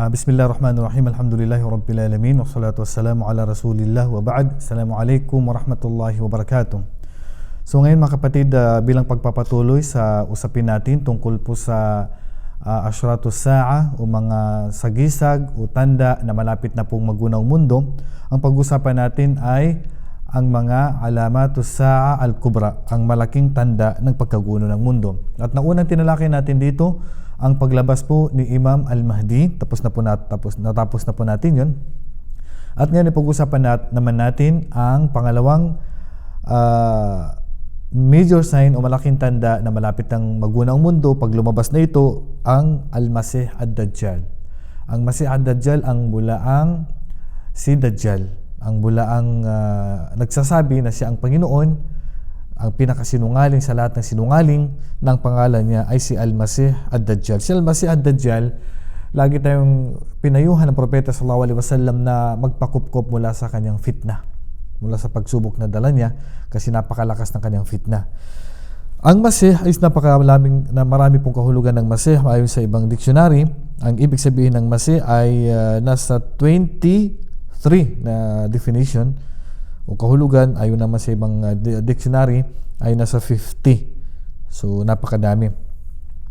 Uh, Bismillahirrahmanirrahim. Alhamdulillahi Rabbil Alamin. Wassalatu wassalamu ala Rasulillah wa ba'd. Assalamualaikum warahmatullahi wabarakatuh. So ngayon mga kapatid, uh, bilang pagpapatuloy sa usapin natin tungkol po sa uh, Ashratus Sa'a o mga sagisag o tanda na malapit na pong magunaw mundo, ang pag-usapan natin ay ang mga alamatus sa'a al-kubra, ang malaking tanda ng pagkaguno ng mundo. At naunang tinalakay natin dito ang paglabas po ni Imam Al-Mahdi. Tapos na po nat tapos natapos na po natin 'yon. At ngayon pag-usapan nat naman natin ang pangalawang uh, major sign o malaking tanda na malapit ng magunang mundo pag lumabas na ito ang Al-Masih Ad-Dajjal. Ang Masih Ad-Dajjal ang bulaang si Dajjal, ang bulaang uh, nagsasabi na siya ang Panginoon ang pinakasinungaling sa lahat ng sinungaling ng pangalan niya ay si Al-Masih Ad-Dajjal. Si Al-Masih Ad-Dajjal, lagi tayong pinayuhan ng propeta sallallahu alaihi wasallam na magpakupkop mula sa kanyang fitna, mula sa pagsubok na dala niya kasi napakalakas ng kanyang fitna. Ang Masih ay napakalaming na marami pong kahulugan ng Masih ayon sa ibang dictionary. Ang ibig sabihin ng Masih ay uh, nasa 23 na definition o kahulugan ayon naman sa ibang uh, dictionary ay nasa 50. So napakadami.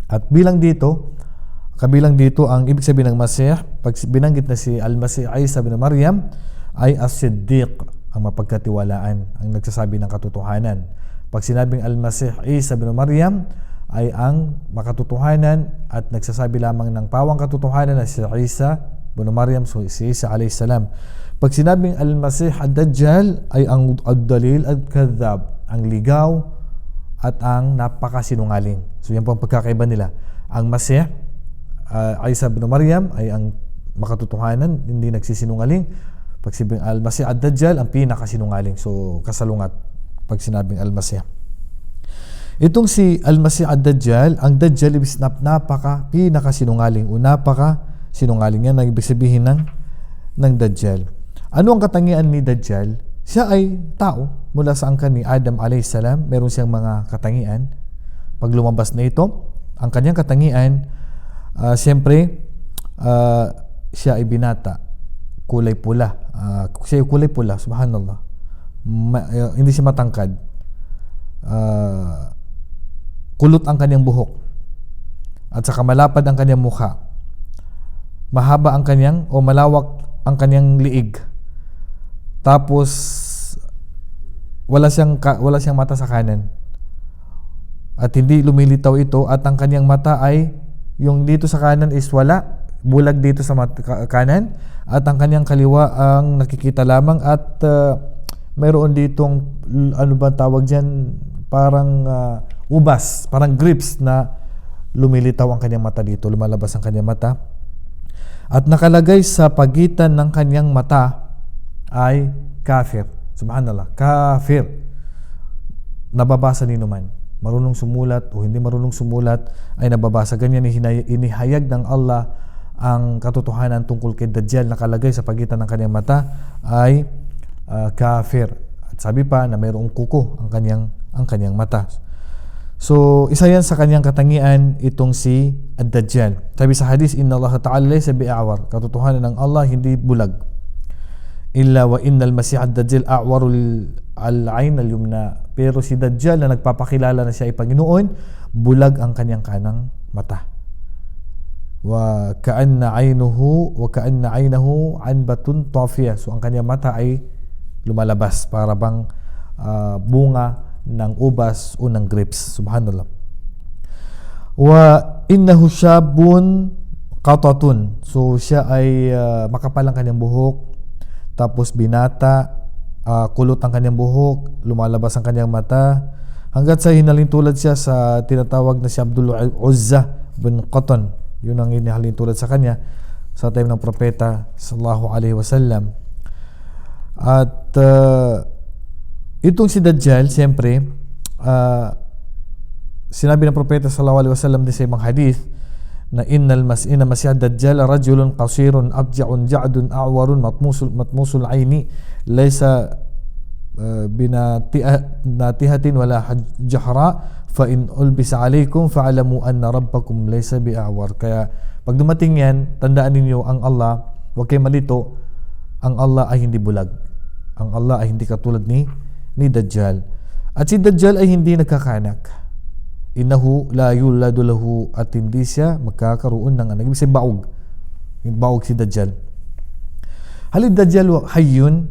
At bilang dito, kabilang dito ang ibig sabihin ng Masih, pag binanggit na si Al-Masih Isa bin Maryam ay as-Siddiq, ang mapagkatiwalaan, ang nagsasabi ng katotohanan. Pag sinabing Al-Masih Isa bin Maryam ay ang makatotohanan at nagsasabi lamang ng pawang katotohanan na si Isa bin Maryam, so si Isa alayhi salam. Pag sinabing Al-Masih Ad-Dajjal ay ang Ad-Dalil Ad-Kadhab, ang ligaw at ang napakasinungaling. So yan po ang pagkakaiba nila. Ang Masih, uh, Isa bin Maryam ay ang makatotohanan, hindi nagsisinungaling. Pag sinabing Al-Masih Ad-Dajjal, ang pinakasinungaling. So kasalungat pag sinabing Al-Masih. Itong si Al-Masih Ad-Dajjal, ang Dajjal ibig napaka pinakasinungaling o napaka sinungaling yan ang ibig sabihin ng ng Dajjal. Ano ang katangian ni Dajjal? Siya ay tao mula sa angkan ni Adam a.s. Meron siyang mga katangian. Pag lumabas na ito, ang kanyang katangian, uh, siyempre, uh, siya ay binata. Kulay pula. Uh, siya ay kulay pula, subhanallah. Ma, uh, hindi siya matangkad. Uh, kulot ang kanyang buhok. At saka malapad ang kanyang mukha. Mahaba ang kanyang o malawak ang kanyang liig tapos wala siyang wala siyang mata sa kanan. At hindi lumilitaw ito at ang kanyang mata ay yung dito sa kanan is wala, bulag dito sa mata, kanan at ang kanyang kaliwa ang nakikita lamang at uh, mayroon ditong ano ba tawag diyan parang uh, ubas, parang grips na lumilitaw ang kanyang mata dito, lumalabas ang kanyang mata. At nakalagay sa pagitan ng kanyang mata ay kafir. Subhanallah, kafir. Nababasa ni naman. Marunong sumulat o hindi marunong sumulat ay nababasa. Ganyan inihayag ng Allah ang katotohanan tungkol kay Dajjal nakalagay sa pagitan ng kanyang mata ay uh, kafir. At sabi pa na mayroong kuko ang kanyang ang kanyang mata. So, isa yan sa kanyang katangian itong si Ad-Dajjal. Sabi sa hadis, Inna Allah Ta'ala laysa bi'awar. Katotohanan ng Allah hindi bulag. Illa wa innal masih ad-dajjal a'warul al-ain al-yumna. Pero si Dajjal na nagpapakilala na siya ay Panginoon bulag ang kanyang kanang mata. Wa ka'anna aynuhu wa ka'anna aynahu anbatun tafiya so ang kanyang mata ay lumalabas para bang uh, bunga ng ubas o ng grapes. Subhanallah wa innahu syabun qatatun so siya ay uh, makapal ang kanyang buhok tapos binata, uh, kulot ang kanyang buhok, lumalabas ang kanyang mata, hanggat sa hinalintulad siya sa tinatawag na si Abdul Uzza bin Qatan. Yun ang hinalintulad sa kanya sa time ng propeta sallallahu alaihi wasallam. At uh, itong si Dajjal, siyempre, uh, sinabi ng propeta sallallahu alaihi wasallam din sa ibang hadith, na innal mas inna masih dajjal rajulun qasirun abja'un ja'dun a'warun matmusul matmusul aini laysa binatihatin wala jahra fa in ulbisa alaykum fa'lamu anna rabbakum laysa bi'awar. Kaya pag dumating yan, tandaan ninyo ang Allah, huwag kayo malito, ang Allah ay hindi bulag. Ang Allah ay hindi katulad ni ni Dajjal. At si Dajjal ay hindi nagkakanak. Innahu la yuladu lahu at hindi siya magkakaroon ng anak. Ibig sabihin baog. Yung baog si Dajjal. Halid Dajjal hayyun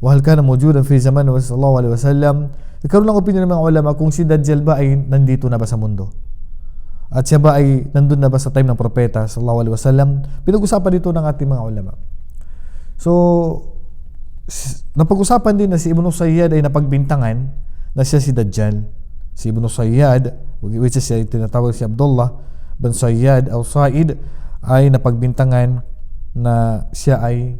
wahal kana mawjudan fi zaman wa sallallahu alaihi wasallam. Nagkaroon ng opinion ng mga ulama kung si Dajjal ba ay nandito na ba sa mundo. At siya ba ay nandun na ba sa time ng propeta sallallahu alaihi wasallam? Pinag-usapan dito ng ating mga ulama. So, napag-usapan din na si Ibn Sayyad ay napagbintangan na siya si Dajjal. Si Ibn Sayyad, which is siya tinatawag si Abdullah bin Sayyad o Said, ay napagbintangan na siya ay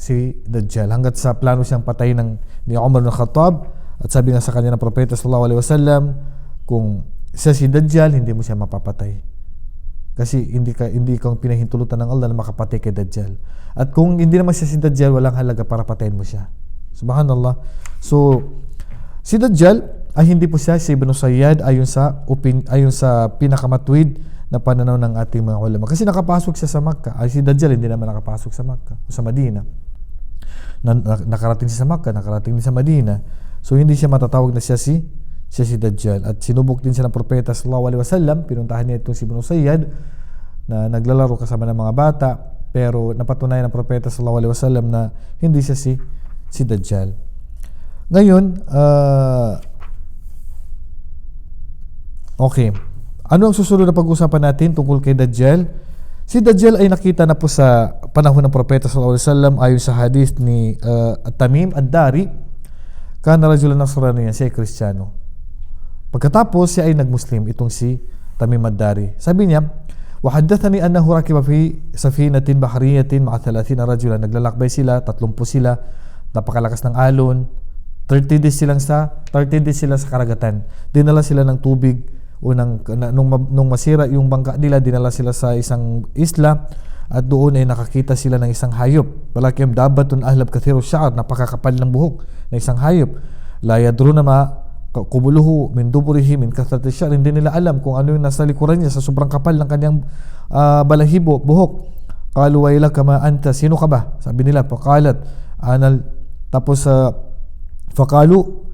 si Dajjal. Hanggat sa plano siyang patayin ng ni Umar bin Khattab at sabi nga sa kanya ng propeta sallallahu alaihi wasallam kung siya si Dajjal hindi mo siya mapapatay. Kasi hindi ka hindi kang pinahintulutan ng Allah na makapatay kay Dajjal. At kung hindi naman siya si Dajjal walang halaga para patayin mo siya. Subhanallah. So si Dajjal ay hindi po siya si Ibn Sayyad ayon sa opin, ayon sa pinakamatwid na pananaw ng ating mga ulama kasi nakapasok siya sa Makkah ay si Dajjal hindi naman nakapasok sa Makkah o sa Madina na, na- nakarating siya sa Makkah, nakarating din sa Madina. So hindi siya matatawag na siya si siya si Dajjal. At sinubok din siya ng propeta sallallahu alaihi wasallam, pinuntahan niya itong si Ibn Sayyad na naglalaro kasama ng mga bata, pero napatunayan ng propeta sallallahu alaihi wasallam na hindi siya si si Dajjal. Ngayon, ah, okay. Ano ang susunod na pag-usapan natin tungkol kay Dajjal? Si Dajjal ay nakita na po sa panahon ng propeta sallallahu alaihi wasallam ayon sa hadith ni uh, Tamim ad-Dari kana rajulan nasraniyan siya ay Kristiyano. Pagkatapos siya ay nagmuslim itong si Tamim ad-Dari. Sabi niya, "Wahaddathani annahu rakiba fi safinatin bahriyatin ma'a 30 rajulan." Naglalakbay sila, 30 sila, napakalakas ng alon. 30 days silang sa 30 days sila sa karagatan. Dinala sila ng tubig unang na, nung, nung masira yung bangka nila dinala sila sa isang isla at doon ay nakakita sila ng isang hayop. Walakim dabatun ahlab kathiru sya'ar napakakapal ng buhok na isang hayop. La yadruna ma kubuluhu min duburihi min kathrati sya'ar hindi nila alam kung ano yung nasa likuran niya sa sobrang kapal ng kanyang ah, balahibo buhok. Qalu waylaka ma anta sino ka ba? Sabi nila paqalat anal tapos sa faqalu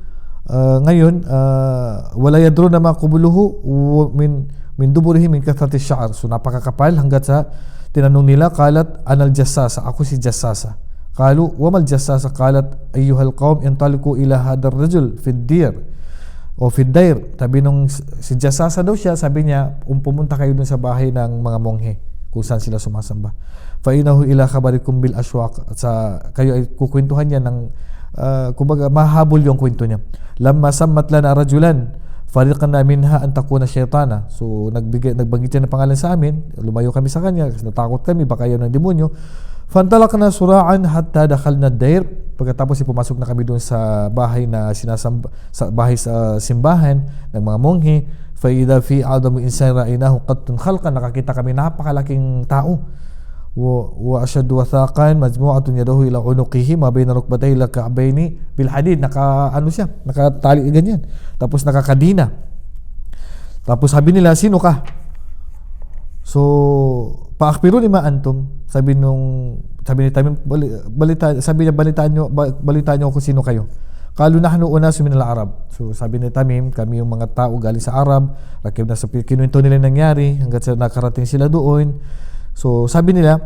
Uh, ngayon, uh, wala yadro na makubuluhu min min duburihi min kathrati sya'ar. So napakakapal hanggat sa tinanong nila kalat anal jassasa. Ako si jassasa. Qalu wa mal jassasa qalat ayyuhal qaum intaliqu ila hadar rajul fi dir o fi dair. Sabi nung si jassasa daw siya, sabi niya, um, pumunta kayo dun sa bahay ng mga monghe kung saan sila sumasamba. Fa inahu ila khabarikum bil aswaq. Sa kayo ay kukwentuhan niya ng uh, kumbaga mahabol yung kwento niya. Lamma sammat lana rajulan fariqan na minha an takuna shaytana. So nagbigay nagbanggit siya ng pangalan sa amin, lumayo kami sa kanya kasi natakot kami baka yun ng demonyo. Fantalak na suraan hatta dakhalna dair. Pagkatapos pumasok na kami doon sa bahay na sinasamba sa bahay sa simbahan ng mga monghe. Fa idha fi adamu insan ra'inahu qattun khalqan nakakita kami napakalaking tao. وأشد وثاقا مجموعة يده إلى عنقه ما بين ركبتيه إلى كعبين بالحديد naka ano siya nakatali ganyan tapos nakakadina tapos sabi nila sino ka so paakpiru ni ma antum sabi nung sabi ni Tamim bali, balita sabi niya balitaan niyo ba- balitaan niyo kung sino kayo Kalu nahnu unasu min al-Arab. So sabi ni Tamim, kami yung mga tao galing sa Arab. Rakib na sa kinuwento nila yung nangyari hanggat sa nakarating sila doon. So sabi nila,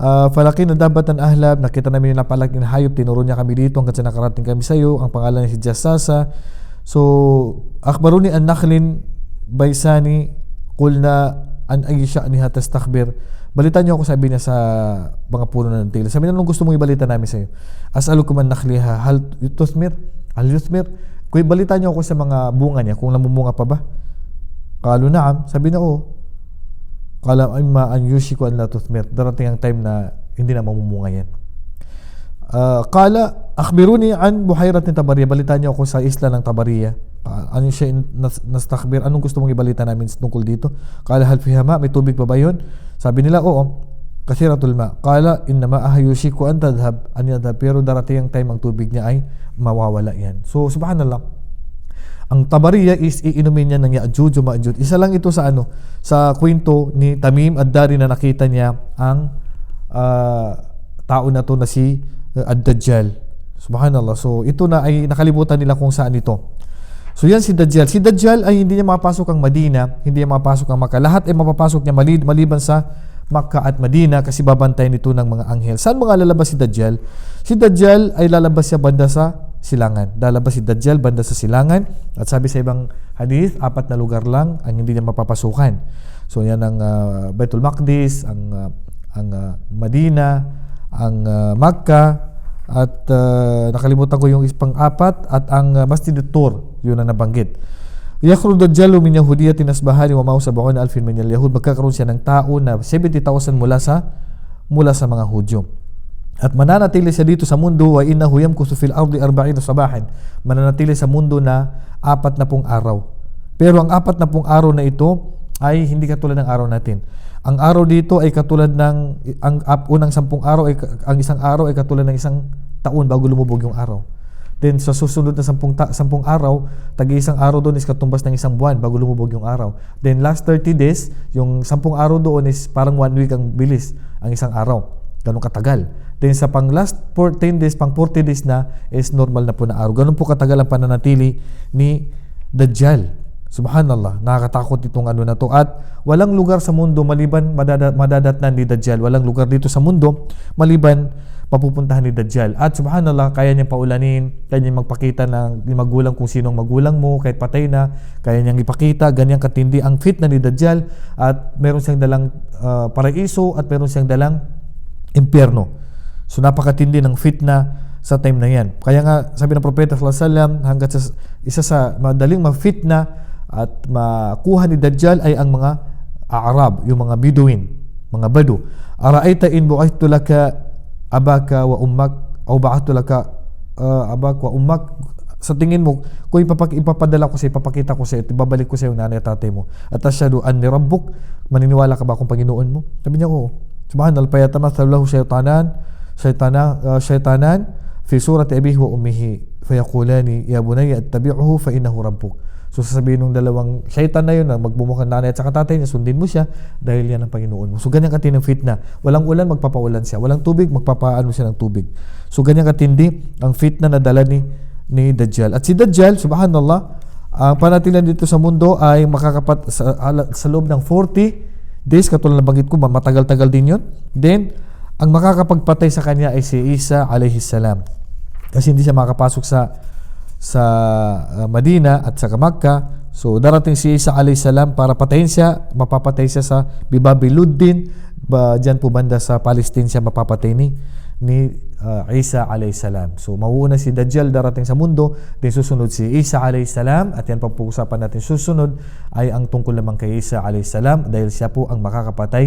uh, falaki na dapat ang ahlab, nakita namin yung napalaking hayop, tinuro niya kami dito hanggang sa nakarating kami sa iyo. Ang pangalan niya si Jassasa. So, akhbaruni an nakhlin baysani kulna an ay sha'niha tastakbir. Balita niyo ako sabi niya sa mga puno ng tila. Sabi niya, anong gusto mong ibalita namin sa iyo? As'alukum an nakhliha hal tuthmir? Hal yuthmir? Kung ibalita niyo ako sa mga bunga niya, kung namumunga pa ba? Kalu naam. Sabi niya, oo. Kala imma an yushiku an la tuthmir. Darating ang time na hindi na mamumunga yan. Uh, kala, akhbiruni an buhayrat ni Tabariya. Balita niyo ako sa isla ng Tabariya. Uh, ano siya in- nas, nastakbir? Anong gusto mong ibalita namin tungkol dito? Kala hal fiha ma, may tubig pa ba yun? Sabi nila, oo. Kasiratul ma. Kala, innama ahayushiku an tadhab. An yadhab. Pero darating ang time ang tubig niya ay mawawala yan. So, subhanallah. Ang Tabariya is iinumin niya ng Ya'juj o Ma'juj. Isa lang ito sa ano, sa kwento ni Tamim Ad-Dari na nakita niya ang ah, tao na to na si uh, Ad-Dajjal. Subhanallah. So ito na ay nakalimutan nila kung saan ito. So yan si Dajjal. Si Dajjal ay hindi niya mapasok ang Madina, hindi niya mapasok ang Makkah. Lahat ay mapapasok niya mali- maliban sa Makkah at Madina kasi babantayan ito ng mga anghel. Saan mga lalabas si Dajjal? Si Dajjal ay lalabas siya banda sa silangan. Lalabas si Dajjal banda sa silangan at sabi sa ibang hadith, apat na lugar lang ang hindi niya mapapasukan. So yan ang uh, Baitul Maqdis, ang uh, ang uh, Madina, ang uh, Makkah at uh, nakalimutan ko yung pang apat at ang uh, Masjid Tur, yun ang nabanggit. Yakhruj Dajjal min Yahudiyatin asbahani wa ma'u sab'un alfin min al-Yahud magkakaroon siya ng tao na 70,000 mula sa mula sa mga Hudyo. At mananatili siya dito sa mundo wa innahu yamkusu fil ardi 40 sabahan. Mananatili sa mundo na apat na pung araw. Pero ang apat na pung araw na ito ay hindi katulad ng araw natin. Ang araw dito ay katulad ng ang unang sampung araw ay ang isang araw ay katulad ng isang taon bago lumubog yung araw. Then sa susunod na sampung, ta- sampung araw, tagi isang araw doon is katumbas ng isang buwan bago lumubog yung araw. Then last 30 days, yung sampung araw doon is parang one week ang bilis ang isang araw. Ganun katagal. Then sa pang last 14 days, pang 40 days na is normal na po na araw. Ganun po katagal ang pananatili ni Dajjal. Subhanallah, nakakatakot itong ano na to. At walang lugar sa mundo maliban madadat, madadatnan ni Dajjal. Walang lugar dito sa mundo maliban mapupuntahan ni Dajjal. At subhanallah, kaya niyang paulanin, kaya niyang magpakita ng magulang kung sinong magulang mo, kahit patay na, kaya niyang ipakita, ganyan katindi ang fit na ni Dajjal at meron siyang dalang ah, paraiso at meron siyang dalang impyerno. So napakatindi ng fitna sa time na yan. Kaya nga sabi ng propeta sallallahu alaihi wasallam hanggat sa isa sa madaling ma-fitna at makuha ni Dajjal ay ang mga Arab, yung mga Bedouin, mga Badu. Ara'aita in bu'ithtu laka abaka wa ummak o ba'athtu laka uh, abak wa ummak sa tingin mo, kung ipapak ipapadala ko sa ipapakita ko sa iyo, ibabalik ko sa iyo nanay at tatay mo. At asyadu an rabbuk, maniniwala ka ba akong Panginoon mo? Sabi niya, oo. Subhanallah, payatamathalu lahu shaytanan, shaytana, uh, shaytanan, fi surati abihi wa ummihi, fayakulani, ya bunayya, attabi'uhu fa innahu rabbuk. So sasabihin ng dalawang shaitan na yun na magbumukhang nanay at saka tatay niya, sundin mo siya dahil yan ang Panginoon mo. So ganyan katindi ng fitna. Walang ulan, magpapaulan siya. Walang tubig, magpapaano siya ng tubig. So ganyan katindi ang fitna na dala ni, ni Dajjal. At si Dajjal, subhanallah, ang panatilan dito sa mundo ay makakapat sa, sa loob ng 40 days, katulad na banggit ko, matagal-tagal din yun. Then, ang makakapagpatay sa kanya ay si Isa alayhi salam. Kasi hindi siya makapasok sa sa uh, Madina at sa Makkah. So darating si Isa alayhi salam para patayin siya, mapapatay siya sa Bibabiluddin, ba diyan po banda sa Palestine siya mapapatay ni ni uh, Isa alayhi salam. So mauuna si Dajjal darating sa mundo, din susunod si Isa alayhi salam at yan pag-uusapan natin susunod ay ang tungkol naman kay Isa alayhi salam dahil siya po ang makakapatay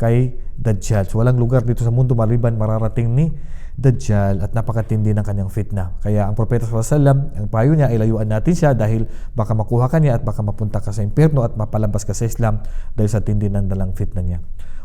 kay Dajjal. So walang lugar dito sa mundo maliban mararating ni Dajjal at napakatindi ng kanyang fitna. Kaya ang Propeta SAW, ang payo niya ay layuan natin siya dahil baka makuha ka niya at baka mapunta ka sa impyerno at mapalabas ka sa Islam dahil sa tindi ng dalang fitna niya.